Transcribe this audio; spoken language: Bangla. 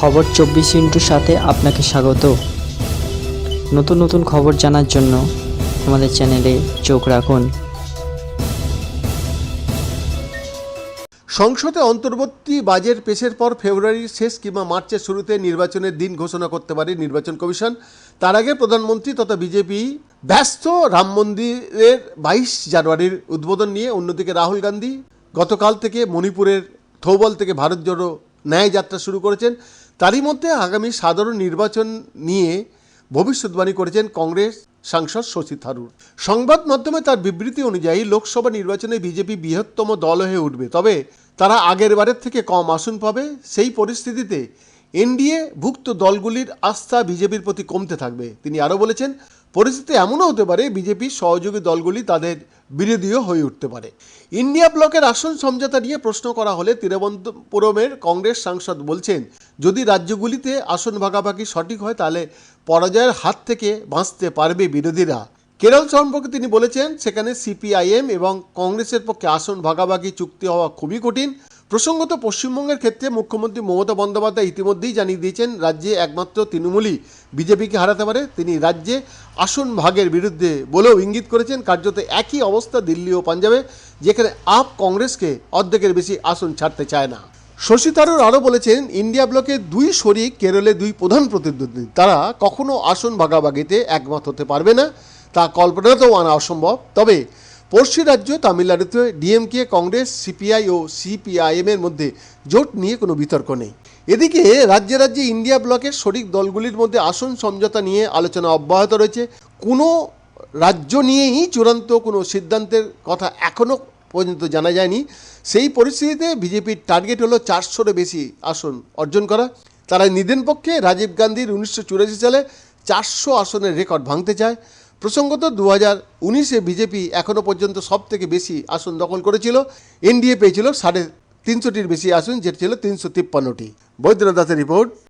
খবর চব্বিশ ইন্টুর সাথে আপনাকে স্বাগত। নতুন নতুন খবর জানার জন্য আমাদের চ্যানেলে চোখ রাখুন। সংসদে অন্তর্বর্তী বাজেট পেশের পর ফেব্রুয়ারির শেষ কিংবা মার্চের শুরুতে নির্বাচনের দিন ঘোষণা করতে পারে নির্বাচন কমিশন। তার আগে প্রধানমন্ত্রী তথা বিজেপি ব্যস্ত রাম মন্দিরের বাইশ জানুয়ারির উদ্বোধন নিয়ে অন্যদিকে রাহুল গান্ধী গতকাল থেকে মণিপুরের থৌবল থেকে ভারত জোড়ো ন্যায় যাত্রা শুরু করেছেন। তারই মধ্যে আগামী সাধারণ নির্বাচন নিয়ে ভবিষ্যৎবাণী করেছেন কংগ্রেস সাংসদ শশী থারুর। সংবাদ মাধ্যমে তার বিবৃতি অনুযায়ী লোকসভা নির্বাচনে বিজেপি বৃহত্তম দল হয়ে উঠবে। তবে তারা আগের বারের থেকে কম আসন পাবে। সেই পরিস্থিতিতে এনডিএ ভুক্ত দলগুলির আস্থা বিজেপির প্রতি কমতে থাকবে। তিনি আরও বলেছেন পরিস্থিতি এমনও হতে পারে বিজেপির সহযোগী দলগুলি তাদের বিরোধীও হয়ে উঠতে পারে। ইন্ডিয়া ব্লকের আসন সমঝোতা নিয়ে প্রশ্ন করা হলে তিরুবনন্তপুরমের কংগ্রেস সাংসদ বলছেন, যদি রাজ্যগুলিতে আসন ভাগাভাগি সঠিক হয়, তাহলে পরাজয়ের হাত থেকে বাঁচতে পারবে বিরোধীরা। কেরল সম্পর্কে তিনি বলেছেন, সেখানে সিপিআইএম এবং কংগ্রেসের পক্ষে আসন ভাগাভাগি চুক্তি হওয়া খুবই কঠিন। প্রসঙ্গত পশ্চিমবঙ্গের ক্ষেত্রে মুখ্যমন্ত্রী মমতা বন্দ্যোপাধ্যায় ইতিমধ্যেই জানিয়ে দিয়েছেন, রাজ্যে একমাত্র তৃণমূলই বিজেপিকে হারাতে পারে। তিনি রাজ্যে আসন ভাগের বিরুদ্ধে বলেও ইঙ্গিত করেছেন, কার্যত একই অবস্থা দিল্লি ও পাঞ্জাবে, যেখানে আপ কংগ্রেসকে অর্ধেকের বেশি আসন ছাড়তে চায় না। শশী থারুর আরও বলেছেন, ইন্ডিয়া ব্লকের দুই শরিক কেরলে দুই প্রধান প্রতিদ্বন্দ্বী। তারা কখনো আসন ভাগাভাগিতে একমত হতে পারবে না, তা কল্পনাতেও আনা অসম্ভব। তবে পড়শি রাজ্য তামিলনাড়ুতে ডিএমকে, কংগ্রেস, সিপিআই ও সিপিআইএম এর মধ্যে জোট নিয়ে কোনো বিতর্ক নেই। এদিকে রাজ্যে রাজ্যে ইন্ডিয়া ব্লকের শরিক দলগুলির মধ্যে আসন সমঝোতা নিয়ে আলোচনা অব্যাহত রয়েছে। কোনো রাজ্য নিয়েই চূড়ান্ত কোনো সিদ্ধান্তের কথা এখনও পর্যন্ত জানা যায়নি। সেই পরিস্থিতিতে বিজেপির টার্গেট হলো চারশোরও বেশি আসন অর্জন করা। তারা নিদেন পক্ষে রাজীব গান্ধীর উনিশশো চুরাশি সালে চারশো আসনের রেকর্ড ভাঙতে চায়। প্রসঙ্গত দু হাজার উনিশে বিজেপি এখনও পর্যন্ত সব থেকে বেশি আসন দখল করেছিল। এনডিএ পেয়েছিল সাড়ে তিনশোটির বেশি আসন যেটি ছিল তিনশো তিপ্পান্নটি। বৈদ্যনাথ দাসের রিপোর্ট।